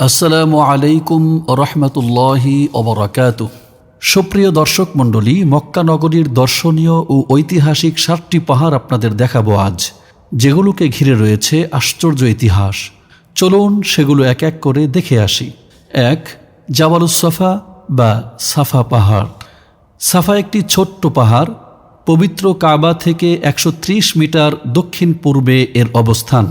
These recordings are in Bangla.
আসসালামু আলাইকুম রহমতুল্লাহি অবরাকাত সুপ্রিয় দর্শক মণ্ডলী, মক্কা নগরীর দর্শনীয় ও ঐতিহাসিক সাতটি পাহাড় আপনাদের দেখাবো আজ, যেগুলোকে ঘিরে রয়েছে আশ্চর্য ইতিহাস। চলুন সেগুলো এক এক করে দেখে আসি। এক জাবালুস সাফা বা সাফা পাহাড়। সাফা একটি ছোট্ট পাহাড়, পবিত্র কাবা থেকে একশো ত্রিশ মিটার দক্ষিণ পূর্বে এর অবস্থান।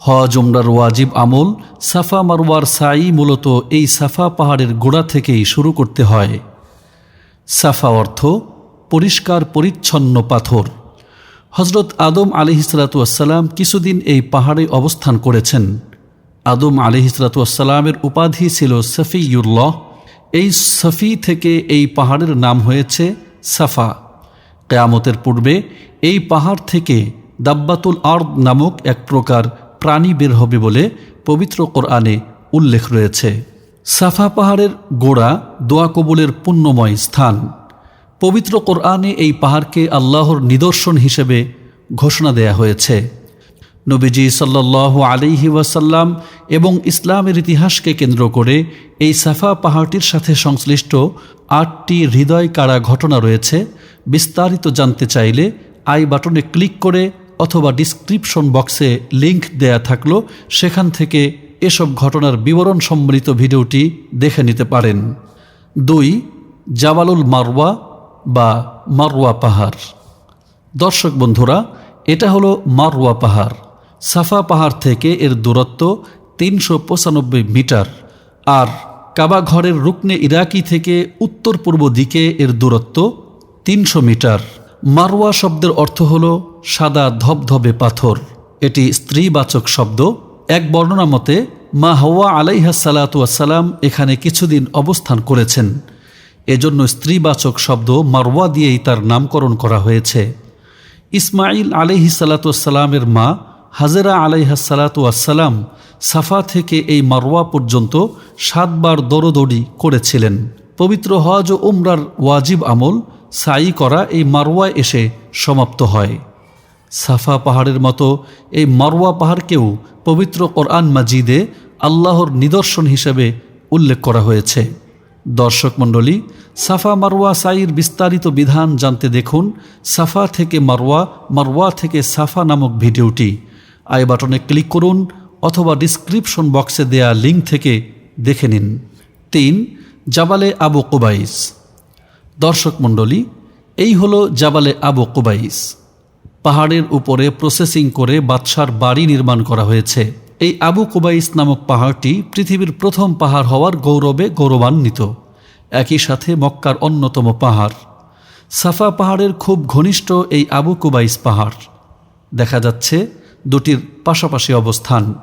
হজ, উমরার ওয়াজিব আমল, সাফা মারওয়ার সাই মূলত এই সাফা পাহাড়ের গোড়া থেকেই শুরু করতে হয়। সাফা অর্থ পরিষ্কার, পরিচ্ছন্ন পাথর। হজরত আদম আলিহিসালাতুয়াসাল্লাম কিছুদিন এই পাহাড়ে অবস্থান করেছেন। আদম আলিহিসালাতুয়াসাল্লামের উপাধি ছিল সফিউল্লাহ। এই সফি থেকে এই পাহাড়ের নাম হয়েছে সাফা। কেয়ামতের পূর্বে এই পাহাড় থেকে দাব্বাতুল আর্দ নামক এক প্রকার প্রাণী বের হবে বলে পবিত্র কোরআনে উল্লেখ রয়েছে। সাফা পাহাড়ের গোড়া দোয়া কবুলের পুণ্যময় স্থান। পবিত্র কোরআনে এই পাহাড়কে আল্লাহর নিদর্শন হিসেবে ঘোষণা দেয়া হয়েছে। নবীজি সাল্লাহ আলিহি ওয়াসাল্লাম এবং ইসলামের ইতিহাসকে কেন্দ্র করে এই সাফা পাহাড়টির সাথে সংশ্লিষ্ট আটটি হৃদয় কাড়া ঘটনা রয়েছে। বিস্তারিত জানতে চাইলে আই বাটনে ক্লিক করে অথবা ডিসক্রিপশন বক্সে লিংক দেয়া থাকল, সেখান থেকে এসব ঘটনার বিবরণ সম্বলিত ভিডিওটি দেখে নিতে পারেন। দুই জাবালুল মারওয়া বা মারওয়া পাহাড়। দর্শক বন্ধুরা, এটা হলো মারওয়া পাহাড়। সাফা পাহাড় থেকে এর দূরত্ব তিনশো পঁচানব্বই মিটার। আর কাবা ঘরের রুকনে ইরাকি থেকে উত্তর পূর্ব দিকে এর দূরত্ব তিনশো মিটার। মারওয়া শব্দের অর্থ হল সাদা ধবধবে পাথর। এটি স্ত্রীবাচক শব্দ। এক বর্ণনা মতে, মা হওয়া আলাইহা সালাতাম এখানে কিছুদিন অবস্থান করেছেন। এজন্য স্ত্রীবাচক শব্দ মারওয়া দিয়েই তার নামকরণ করা হয়েছে। ইসমাইল আলহি সালাতামের মা হাজেরা আলাইহা সালাতাম সাফা থেকে এই মারওয়া পর্যন্ত সাতবার দৌড়দৌড়ি করেছিলেন। পবিত্র হজ ও উমরার ওয়াজিব আমল সাই করা এই মারওয়ায় এসে সমাপ্ত হয়। সাফা পাহাড়ের মতো এই মারওয়া পাহাড়কেও পবিত্র কোরআন মাজিদে আল্লাহর নিদর্শন হিসেবে উল্লেখ করা হয়েছে। দর্শক মণ্ডলী, সাফা মারওয়া সাইর বিস্তারিত বিধান জানতে দেখুন সাফা থেকে মারওয়া মারওয়া থেকে সাফা নামক ভিডিওটি। আই বাটনে ক্লিক করুন অথবা ডিসক্রিপশন বক্সে দেয়া লিঙ্ক থেকে দেখে নিন। তিন, জাবালে আবু কুবাইস। দর্শক মণ্ডলী, এই হলো জাবালে আবু কুবাইস। পাহাড়ের উপরে প্রসেসিং করে বাদশার বাড়ি নির্মাণ করা হয়েছে। এই আবু কুবাইস নামক পাহাড়টি পৃথিবীর প্রথম পাহাড় হওয়ার গৌরবে গৌরবান্বিত। একই সাথে মক্কার অন্যতম পাহাড়। সাফা পাহাড়ের খুব ঘনিষ্ঠ এই আবু কুবাইস পাহাড়। দেখা যাচ্ছে দুটির পাশাপাশি অবস্থান।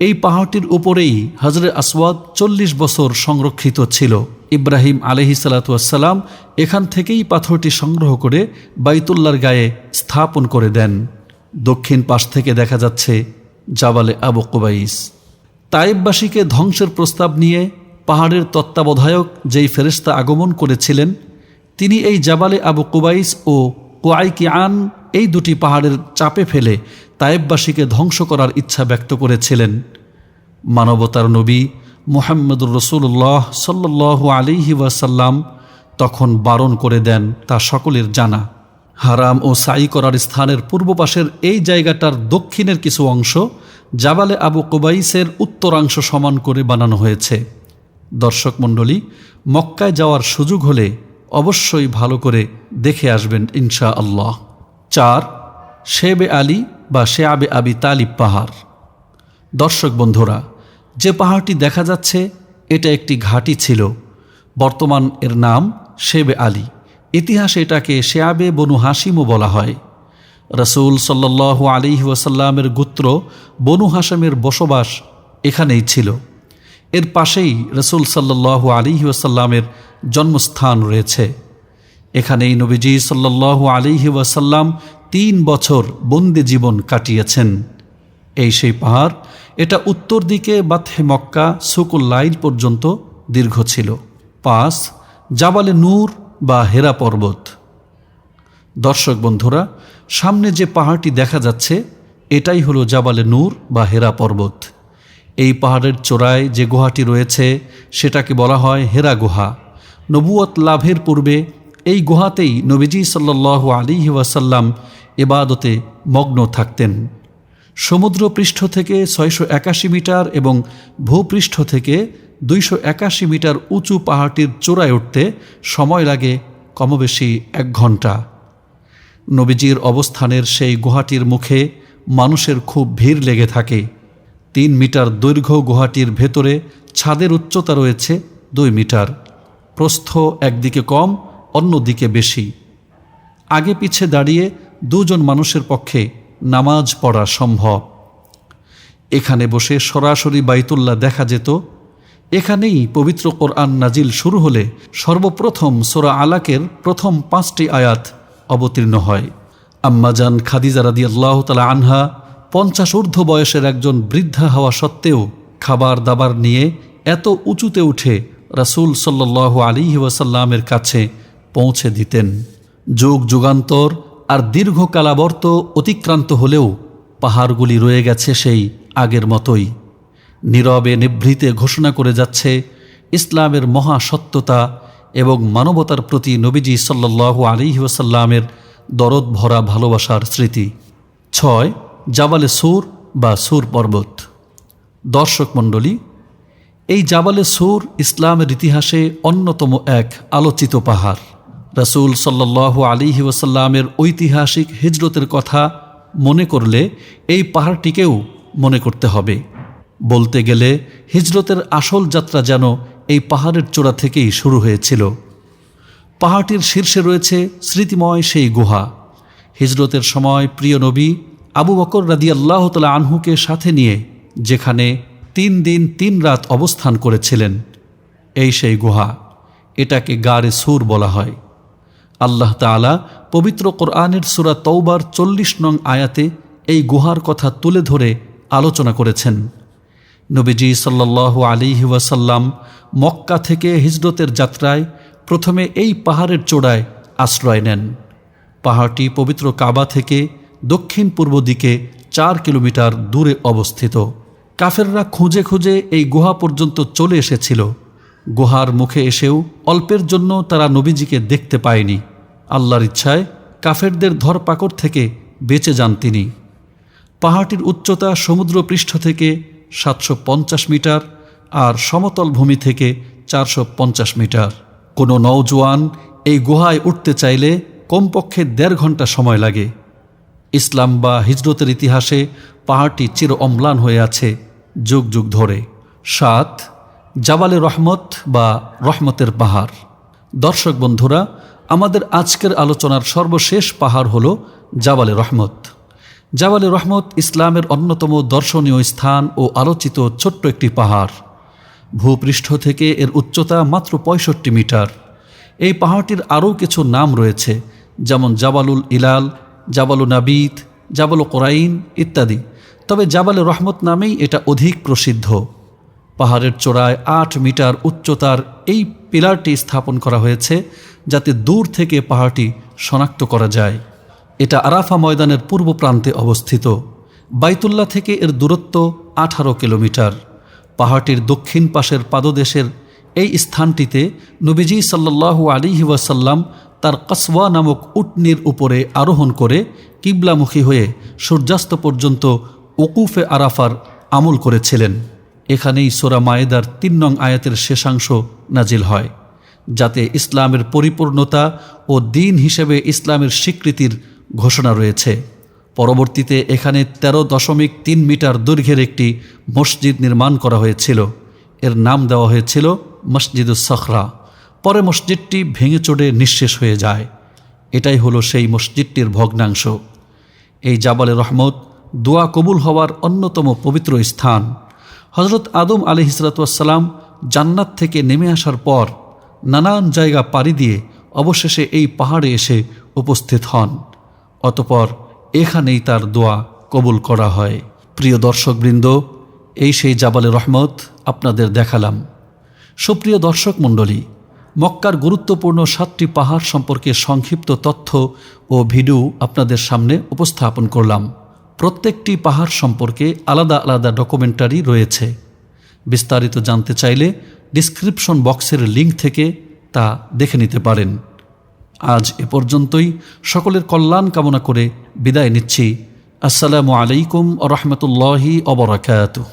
এই পাহাড়টির উপরেই হজরে আসওয়াদ চল্লিশ বছর সংরক্ষিত ছিল। ইব্রাহিম আলহি সালাতাম এখান থেকেই পাথরটি সংগ্রহ করে বাইতুল্লার গায়ে স্থাপন করে দেন। দক্ষিণ পাশ থেকে দেখা যাচ্ছে জাবালে আবু কুবাইস। তাইববাসীকে ধ্বংসের প্রস্তাব নিয়ে পাহাড়ের তত্ত্বাবধায়ক যেই ফেরেস্তা আগমন করেছিলেন, তিনি এই জাবালে আবু কুবাইস ও কোয়াইকি আন এই দুটি পাহাড়ের চাপে ফেলে তায়েববাসীকে ধ্বংস করার ইচ্ছা ব্যক্ত করেছিলেন। মানবতার নবী মোহাম্মদুর রসুল্লাহ সাল্লাহ আলিহি ওয়াসাল্লাম তখন বারণ করে দেন তা সকলের জানা। হারাম ও সাই করার স্থানের পূর্ব পাশের এই জায়গাটার দক্ষিণের কিছু অংশ জাবালে আবু কুবাইসের উত্তরাংশ সমান করে বানানো হয়েছে। দর্শক মণ্ডলী, মক্কায় যাওয়ার সুযোগ হলে অবশ্যই ভালো করে দেখে আসবেন ইনশা আল্লাহ চার, শেবে আলী বা শেয়াবে আবি তালিব পাহাড়। দর্শক বন্ধুরা, যে পাহাড়টি দেখা যাচ্ছে, এটা একটি ঘাঁটি ছিল। বর্তমান এর নাম শেবে আলী। ইতিহাসে এটাকে শেয়াবে বনু হাসিমও বলা হয়। রসুল সাল্লাহ আলী ওয়াসাল্লামের গোত্র বনু হাসেমের বসবাস এখানেই ছিল। এর পাশেই রসুল সাল্লাহ আলী ওয়াসাল্লামের জন্মস্থান রয়েছে। এখানেই নবীজি সাল্লাহ আলিহি ওয়াসাল্লাম তিন বছর বন্দি জীবন কাটিয়েছেন। এই সেই পাহাড়, এটা উত্তর দিকে বাথে মক্কা সুকুল লাইন পর্যন্ত দীর্ঘ ছিল। পাঁচ জাবালে নূর বা হেরা পর্বত। দর্শক বন্ধুরা, সামনে যে পাহাড়টি দেখা যাচ্ছে, এটাই হলো জাবালে নূর বা হেরা পর্বত। এই পাহাড়ের চূড়ায় যে গুহাটি রয়েছে, সেটাকে বলা হয় হেরা গুহা। নবুয়ত লাভের পূর্বে এই গুহাতেই নবীজি সাল্লাহ আলী ওয়াসাল্লাম এবাদতে মগ্ন থাকতেন। সমুদ্র পৃষ্ঠ থেকে ছয়শো একাশি মিটার এবং ভূপৃষ্ঠ থেকে দুইশো একাশি মিটার উঁচু পাহাড়টির চূড়ায় উঠতে সময় লাগে কমবেশি এক ঘণ্টা নবীজির অবস্থানের সেই গুহাটির মুখে মানুষের খুব ভিড় লেগে থাকে। তিন মিটার দৈর্ঘ্য গুহাটির ভেতরে ছাদের উচ্চতা রয়েছে দুই মিটার। প্রস্থ একদিকে কম অন্যদিকে বেশি। আগে পিছে দাঁড়িয়ে দুজন মানুষের পক্ষে নামাজ পড়া সম্ভব। এখানে বসে সরাসরি বাইতুল্লাহ দেখা যেত। এখানেই পবিত্র কোরআন নাজিল শুরু হলে সর্বপ্রথম সোরা আলাকের প্রথম পাঁচটি আয়াত অবতীর্ণ হয়। আম্মাজান খাদিজা রাদি আল্লাহ তালা আনহা পঞ্চাশ ঊর্ধ্ব বয়সের একজন বৃদ্ধা হওয়া সত্ত্বেও খাবার দাবার নিয়ে এত উঁচুতে উঠে রাসূল সাল্লাহ আলী ওয়াসাল্লামের কাছে পৌঁছে দিতেন। যুগ যুগান্তর আর দীর্ঘ কালাবর্ত অতিক্রান্ত হলেও পাহাড়গুলি রয়ে গেছে সেই আগের মতোই। নীরবে নিভৃতে ঘোষণা করে যাচ্ছে ইসলামের মহা সত্যতা এবং মানবতার প্রতি নবীজি সাল্লাহ আলী ওসাল্লামের দরদ ভরা ভালোবাসার স্মৃতি। ছয়, জাবালে সুর বা সুর পর্বত। দর্শক মণ্ডলী, এই জাবালে সুর ইসলামের ইতিহাসে অন্যতম এক আলোচিত পাহাড়। রাসূল সাল্লাহ আলিহি ওসাল্লামের ঐতিহাসিক হিজরতের কথা মনে করলে এই পাহাড়টিকেও মনে করতে হবে। বলতে গেলে হিজরতের আসল যাত্রা যেন এই পাহাড়ের চূড়া থেকেই শুরু হয়েছিল। পাহাড়টির শীর্ষে রয়েছে স্মৃতিময় সেই গুহা। হিজরতের সময় প্রিয় নবী আবু বকর রাদি আল্লাহ তালা আনহুকে সাথে নিয়ে যেখানে তিন দিন তিন রাত অবস্থান করেছিলেন, এই সেই গুহা, এটাকে গারে সুর বলা হয়। আল্লাহ তালা পবিত্র কোরআনের সুরা তৌবার চল্লিশ নং আয়াতে এই গুহার কথা তুলে ধরে আলোচনা করেছেন। নবীজি সাল্লাহ আলী ওয়াসাল্লাম মক্কা থেকে হিজরতের যাত্রায় প্রথমে এই পাহাড়ের চূড়ায় আশ্রয় নেন। পাহাড়টি পবিত্র কাবা থেকে দক্ষিণ পূর্ব দিকে চার কিলোমিটার দূরে অবস্থিত। কাফেররা খুঁজে খুঁজে এই গুহা পর্যন্ত চলে এসেছিল। গুহার মুখে এসেও অল্পের জন্য তারা নবীজিকে দেখতে পায়নি। আল্লাহর ইচ্ছায় কাফেরদের ধরপাকড় থেকে বেঁচে যান তিনি। পাহাড়টির উচ্চতা সমুদ্র পৃষ্ঠ থেকে সাতশো পঞ্চাশ মিটার আর সমতল ভূমি থেকে চারশো পঞ্চাশ মিটার। কোনো নৌজওয়ান এই গুহায় উঠতে চাইলে কমপক্ষে দেড় ঘণ্টা সময় লাগে। ইসলাম বা হিজরতের ইতিহাসে পাহাড়টি চির অম্লান হয়ে আছে যুগ যুগ ধরে। সাত জাবালে রহমত বা রহমতের পাহাড়। দর্শক বন্ধুরা, আমাদের আজকের আলোচনার সর্বশেষ পাহাড় হল জাবালে রহমত। জাবালে রহমত ইসলামের অন্যতম দর্শনীয় স্থান ও আলোচিত ছোট্ট একটি পাহাড়। ভূপৃষ্ঠ থেকে এর উচ্চতা মাত্র পঁয়ষট্টি মিটার। এই পাহাড়টির আরও কিছু নাম রয়েছে, যেমন জাবালুল ইলাল, জাবালু নাবিদ জাবালু কোরাইন ইত্যাদি। তবে জাবালে রহমত নামেই এটা অধিক প্রসিদ্ধ। পাহাড়ের চূড়ায় আট মিটার উচ্চতার এই পিলারটি স্থাপন করা হয়েছে যাতে দূর থেকে পাহাড়টি শনাক্ত করা যায়। এটা আরাফা ময়দানের পূর্ব প্রান্তে অবস্থিত। বাইতুল্লাহ থেকে এর দূরত্ব আঠারো কিলোমিটার। পাহাড়টির দক্ষিণ পাশের পাদদেশের এই স্থানটিতে নবীজি সাল্লাল্লাহু আলিহি ওয়াসাল্লাম তার কসওয়া নামক উটনির উপরে আরোহণ করে কিবলামুখী হয়ে সূর্যাস্ত পর্যন্ত ওকুফে আরাফার আমল করেছিলেন। এখানেই সোরা মায়েদার তিন নং আয়াতের শেষাংশ নাজিল হয়, যাতে ইসলামের পরিপূর্ণতা ও দিন হিসেবে ইসলামের স্বীকৃতির ঘোষণা রয়েছে। পরবর্তীতে এখানে ১৩ দশমিক তিন মিটার দৈর্ঘ্যের একটি মসজিদ নির্মাণ করা হয়েছিল। এর নাম দেওয়া হয়েছিল মসজিদুস সখরা। পরে মসজিদটি ভেঙে চড়ে নিঃশেষ হয়ে যায়। এটাই হলো সেই মসজিদটির ভগ্নাংশ। এই জাবালে রহমত দোয়া কবুল হওয়ার অন্যতম পবিত্র স্থান। হজরত আদম আলি হিসরাতাম জান্নাত থেকে নেমে আসার পর নানান জায়গা পাড়ি দিয়ে অবশেষে এই পাহাড়ে এসে উপস্থিত হন। অতপর এখানেই তার দোয়া কবুল করা হয়। প্রিয় দর্শকবৃন্দ, এই সেই জাবালে রহমত আপনাদের দেখালাম। সুপ্রিয় দর্শক মণ্ডলী, মক্কার গুরুত্বপূর্ণ সাতটি পাহাড় সম্পর্কে সংক্ষিপ্ত তথ্য ও ভিডিও আপনাদের সামনে উপস্থাপন করলাম। প্রত্যেকটি পাহাড় সম্পর্কে আলাদা আলাদা ডকুমেন্টারি রয়েছে। বিস্তারিত জানতে চাইলে ডিসক্রিপশন বক্সের লিঙ্ক থেকে তা দেখে নিতে পারেন। আজ এ পর্যন্তই। সকলের কল্যাণ কামনা করে বিদায় নিচ্ছি। আসসালামু আলাইকুম রহমতুল্লাহি অবরাকাতুহ